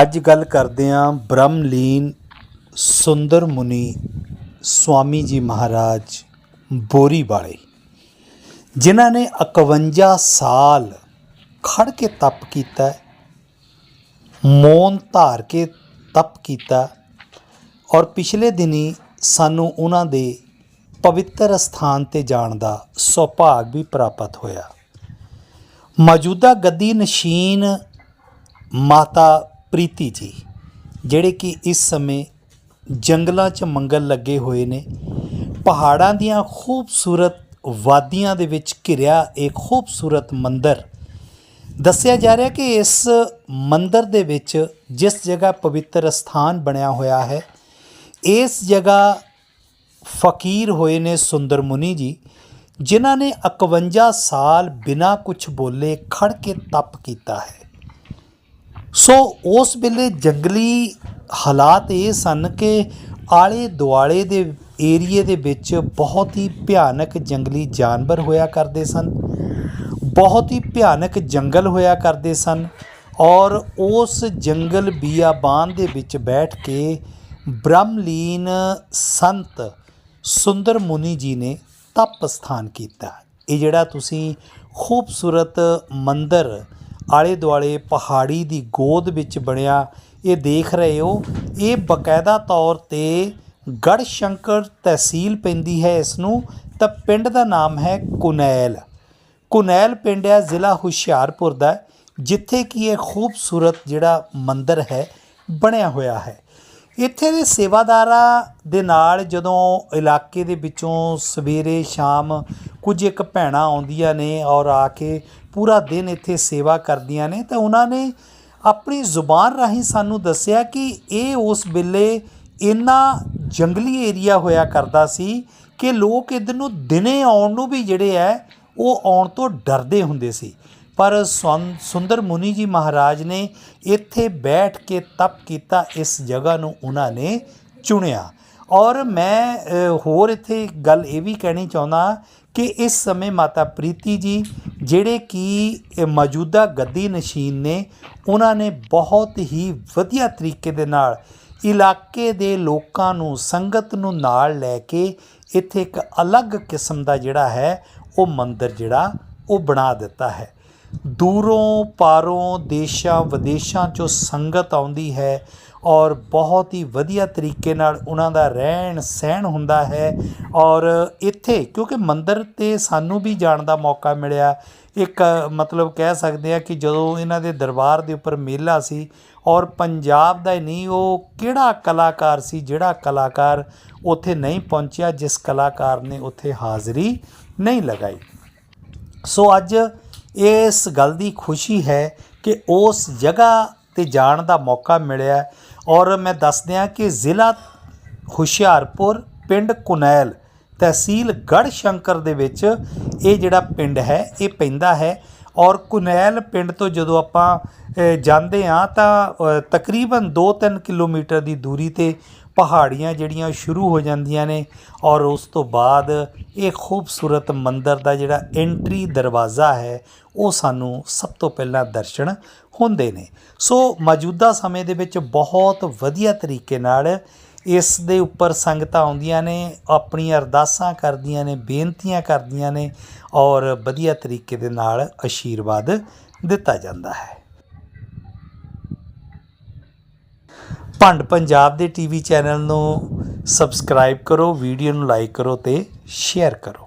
ਅੱਜ ਗੱਲ ਕਰਦੇ ਹਾਂ ਬ੍ਰਹਮਲੀਨ ਸੁੰਦਰ ਮੁਨੀ ਸਵਾਮੀ ਜੀ ਮਹਾਰਾਜ ਬੋਰੀ ਵਾਲੇ। ਜਿਨ੍ਹਾਂ ਨੇ 51 ਸਾਲ ਖੜ ਕੇ ਤਪ ਕੀਤਾ, ਮੌਨ ਧਾਰ ਕੇ ਤਪ ਕੀਤਾ ਔਰ ਪਿਛਲੇ ਦਿਨੀ ਸਾਨੂੰ ਉਹਨਾਂ ਦੇ ਪਵਿੱਤਰ ਸਥਾਨ ਤੇ ਜਾਣ ਦਾ ਸੁਭਾਗ ਵੀ ਪ੍ਰਾਪਤ ਹੋਇਆ। ਮੌਜੂਦਾ ਗੱਦੀ ਨਸ਼ੀਨ ਮਾਤਾ ਪ੍ਰੀਤੀ ਜੀ, ਜਿਹੜੇ ਕਿ ਇਸ ਸਮੇਂ ਜੰਗਲਾਂ 'ਚ ਮੰਗਲ ਲੱਗੇ ਹੋਏ ਨੇ, ਪਹਾੜਾਂ ਦੀਆਂ ਖੂਬਸੂਰਤ ਵਾਦੀਆਂ ਦੇ ਵਿੱਚ ਘਿਰਿਆ ਇੱਕ ਖੂਬਸੂਰਤ ਮੰਦਰ, ਦੱਸਿਆ ਜਾ ਰਿਹਾ ਕਿ ਇਸ ਮੰਦਰ ਦੇ ਵਿੱਚ ਜਿਸ ਜਗ੍ਹਾ ਪਵਿੱਤਰ ਸਥਾਨ ਬਣਿਆ ਹੋਇਆ ਹੈ, ਇਸ ਜਗ੍ਹਾ ਫਕੀਰ ਹੋਏ ਨੇ ਸੁੰਦਰ ਮੁਨੀ ਜੀ, ਜਿਨ੍ਹਾਂ ਨੇ 51 ਸਾਲ ਬਿਨਾਂ ਕੁਝ ਬੋਲੇ ਖੜ ਕੇ ਤਪ ਕੀਤਾ ਹੈ। ਸੋ ਉਸ ਵੇਲੇ ਜੰਗਲੀ ਹਾਲਾਤ ਇਹ ਸਨ ਕਿ ਆਲੇ ਦੁਆਲੇ ਦੇ ਏਰੀਏ ਦੇ ਵਿੱਚ ਬਹੁਤ ਹੀ ਭਿਆਨਕ ਜੰਗਲੀ ਜਾਨਵਰ ਹੋਇਆ ਕਰਦੇ ਸਨ। ਬਹੁਤ ਹੀ ਭਿਆਨਕ ਜੰਗਲ ਹੋਇਆ ਕਰਦੇ ਸਨ ਔਰ ਉਸ ਜੰਗਲ ਬੀਆਬਾਨ ਦੇ ਵਿੱਚ ਬੈਠ ਕੇ ਬ੍ਰਹਮਲੀਨ ਸੰਤ ਸੁੰਦਰ ਮੁਨੀ ਜੀ ਨੇ ਤਪ ਸਥਾਨ ਕੀਤਾ। ਇਹ ਜਿਹੜਾ ਤੁਸੀਂ ਖੂਬਸੂਰਤ ਮੰਦਰ ਆਲੇ ਦੁਆਲੇ ਪਹਾੜੀ ਦੀ ਗੋਦ ਵਿੱਚ ਬਣਿਆ ਇਹ ਦੇਖ ਰਹੇ ਹੋ। ਇਹ ਬਕਾਇਦਾ ਤੌਰ ਤੇ ਗੜ ਸ਼ੰਕਰ ਤਹਿਸੀਲ ਪੈਂਦੀ ਹੈ ਇਸ ਨੂੰ ਤਾਂ ਪਿੰਡ ਦਾ ਨਾਮ ਹੈ ਕੁਨੈਲ। ਕੁਨੈਲ ਪਿੰਡ ਹੈ ਜ਼ਿਲ੍ਹਾ ਹੁਸ਼ਿਆਰਪੁਰ ਦਾ, ਜਿੱਥੇ ਕਿ ਇਹ ਖੂਬਸੂਰਤ ਜਿਹੜਾ ਮੰਦਿਰ ਹੈ, ਬਣਿਆ ਹੋਇਆ ਹੈ। ਇੱਥੇ ਦੇ ਸੇਵਾਦਾਰਾਂ ਦੇ ਨਾਲ ਜਦੋਂ ਇਲਾਕੇ ਦੇ ਵਿੱਚੋਂ ਸਵੇਰੇ ਸ਼ਾਮ ਕੁਝ ਇੱਕ ਭੈਣਾਂ ਆਉਂਦੀਆਂ ਨੇ ਔਰ ਆ ਕੇ ਪੂਰਾ ਦਿਨ ਇੱਥੇ ਸੇਵਾ ਕਰਦੀਆਂ ਨੇ, ਤਾਂ ਉਹਨਾਂ ਨੇ ਆਪਣੀ ਜ਼ੁਬਾਨ ਰਾਹੀਂ ਸਾਨੂੰ ਦੱਸਿਆ ਕਿ ਇਹ ਉਸ ਵੇਲੇ ਇੰਨਾ ਜੰਗਲੀ ਏਰੀਆ ਹੋਇਆ ਕਰਦਾ ਸੀ ਕਿ ਲੋਕ ਇੱਧਰ ਨੂੰ ਦਿਨੇ ਆਉਣ ਨੂੰ ਵੀ ਜਿਹੜੇ ਹੈ, ਉਹ ਆਉਣ ਤੋਂ ਡਰਦੇ ਹੁੰਦੇ ਸੀ। ਪਰ ਸਵੰ- ਸੁੰਦਰ ਮੁਨੀ ਜੀ ਮਹਾਰਾਜ ਨੇ ਇੱਥੇ ਬੈਠ ਕੇ ਤਪ ਕੀਤਾ, ਇਸ ਜਗ੍ਹਾ ਨੂੰ ਉਹਨਾਂ ਨੇ ਚੁਣਿਆ। ਔਰ ਮੈਂ ਹੋਰ ਇੱਥੇ ਗੱਲ ਇਹ ਵੀ ਕਹਿਣੀ ਚਾਹੁੰਦਾ ਕਿ ਇਸ ਸਮੇਂ ਮਾਤਾ ਪ੍ਰੀਤੀ ਜੀ ਜਿਹੜੇ ਕਿ ਮੌਜੂਦਾ ਗੱਦੀ ਨਸ਼ੀਨ ਨੇ, ਉਹਨਾਂ ਨੇ ਬਹੁਤ ਹੀ ਵਧੀਆ ਤਰੀਕੇ ਦੇ ਨਾਲ ਇਲਾਕੇ ਦੇ ਲੋਕਾਂ ਨੂੰ, ਸੰਗਤ ਨੂੰ ਨਾਲ ਲੈ ਕੇ ਇੱਥੇ ਇੱਕ ਅਲੱਗ ਕਿਸਮ ਦਾ ਜਿਹੜਾ ਹੈ, ਉਹ ਮੰਦਿਰ ਜਿਹੜਾ, ਉਹ ਬਣਾ ਦਿੱਤਾ ਹੈ। ਦੂਰੋਂ ਪਾਰੋਂ ਦੇਸ਼ਾਂ ਵਿਦੇਸ਼ਾਂ ਚੋਂ ਸੰਗਤ ਆਉਂਦੀ ਹੈ ਔਰ ਬਹੁਤ ਹੀ ਵਧੀਆ ਤਰੀਕੇ ਨਾਲ ਉਹਨਾਂ ਦਾ ਰਹਿਣ ਸਹਿਣ ਹੁੰਦਾ ਹੈ ਔਰ ਇੱਥੇ ਕਿਉਂਕਿ ਮੰਦਿਰ ਤੇ ਸਾਨੂੰ ਵੀ ਜਾਣ ਦਾ ਮੌਕਾ ਮਿਲਿਆ, ਇੱਕ ਮਤਲਬ ਕਹਿ ਸਕਦੇ ਆ ਕਿ ਜਦੋਂ ਇਹਨਾਂ ਦੇ ਦਰਬਾਰ ਦੇ ਉੱਪਰ ਮੇਲਾ ਸੀ ਔਰ ਪੰਜਾਬ ਦਾ ਹੀ ਨਹੀਂ, ਉਹ ਕਿਹੜਾ ਕਲਾਕਾਰ ਸੀ ਜਿਹੜਾ ਕਲਾਕਾਰ ਉੱਥੇ ਨਹੀਂ ਪਹੁੰਚਿਆ, ਜਿਸ ਕਲਾਕਾਰ ਨੇ ਉੱਥੇ ਹਾਜ਼ਰੀ ਨਹੀਂ ਲਗਾਈ। ਸੋ ਅੱਜ ਇਸ ਗੱਲ ਦੀ ਖੁਸ਼ੀ ਹੈ ਕਿ ਉਸ ਜਗ੍ਹਾ ਤੇ ਜਾਣ ਦਾ ਮੌਕਾ ਮਿਲਿਆ ਔਰ ਮੈਂ ਦੱਸ ਦਿਆਂ ਕਿ ਜ਼ਿਲ੍ਹਾ ਹੁਸ਼ਿਆਰਪੁਰ, ਪਿੰਡ ਕੁਨੈਲ ਤਹਿਸੀਲ ਗੜ ਸ਼ੰਕਰ ਦੇ ਵਿੱਚ ਇਹ ਜਿਹੜਾ ਪਿੰਡ ਹੈ, ਇਹ ਪੈਂਦਾ ਹੈ ਔਰ ਕੁਨੈਲ ਪਿੰਡ ਤੋਂ ਜਦੋਂ ਆਪਾਂ ਜਾਂਦੇ ਆ ਤਾਂ ਤਕਰੀਬਨ 2-3 ਕਿਲੋਮੀਟਰ ਦੀ ਦੂਰੀ ਤੇ ਪਹਾੜੀਆਂ ਜਿਹੜੀਆਂ ਸ਼ੁਰੂ ਹੋ ਜਾਂਦੀਆਂ ਨੇ ਔਰ ਉਸ ਤੋਂ ਬਾਅਦ ਇਹ ਖੂਬਸੂਰਤ ਮੰਦਰ ਦਾ ਜਿਹੜਾ ਐਂਟਰੀ ਦਰਵਾਜ਼ਾ ਹੈ, ਉਹ ਸਾਨੂੰ ਸਭ ਤੋਂ ਪਹਿਲਾਂ ਦਰਸ਼ਨ ਹੁੰਦੇ ਨੇ। ਸੋ ਮੌਜੂਦਾ ਸਮੇਂ ਦੇ ਵਿੱਚ ਬਹੁਤ ਵਧੀਆ ਤਰੀਕੇ ਨਾਲ ਇਸ ਦੇ ਉੱਪਰ ਸੰਗਤਾਂ ਆਉਂਦੀਆਂ ਨੇ, ਆਪਣੀਆਂ ਅਰਦਾਸਾਂ ਕਰਦੀਆਂ ਨੇ, ਬੇਨਤੀਆਂ ਕਰਦੀਆਂ ਨੇ ਔਰ ਵਧੀਆ ਤਰੀਕੇ ਦੇ ਨਾਲ ਆਸ਼ੀਰਵਾਦ ਦਿੱਤਾ ਜਾਂਦਾ ਹੈ। ਭੰਡ ਪੰਜਾਬ ਦੇ ਟੀਵੀ ਚੈਨਲ ਨੂੰ ਸਬਸਕ੍ਰਾਈਬ ਕਰੋ, ਵੀਡੀਓ ਨੂੰ ਲਾਈਕ ਕਰੋ ਤੇ ਸ਼ੇਅਰ ਕਰੋ।